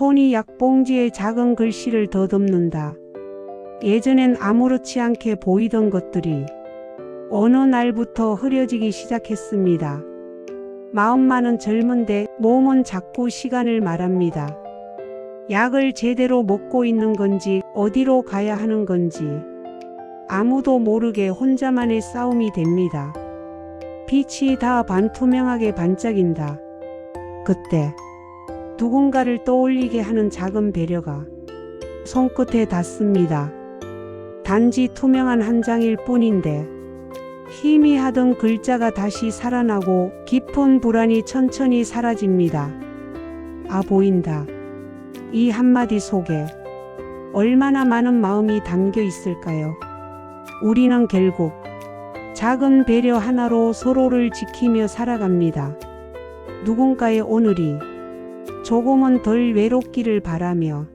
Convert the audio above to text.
손이 약봉지에 작은 글씨를 더듬는다. 예전엔 아무렇지 않게 보이던 것들이 어느 날부터 흐려지기 시작했습니다. 마음만은 젊은데 몸은 자꾸 시간을 말합니다. 약을 제대로 먹고 있는 건지 어디로 가야 하는 건지 아무도 모르게 혼자만의 싸움이 됩니다. 빛이 다 반투명하게 반짝인다. 그때 누군가를 떠올리게 하는 작은 배려가 손끝에 닿습니다. 단지 투명한 한 장일 뿐인데 희미하던 글자가 다시 살아나고 깊은 불안이 천천히 사라집니다. 아 보인다. 이 한마디 속에 얼마나 많은 마음이 담겨 있을까요? 우리는 결국 작은 배려 하나로 서로를 지키며 살아갑니다. 누군가의 오늘이 조금은 덜 외롭기를 바라며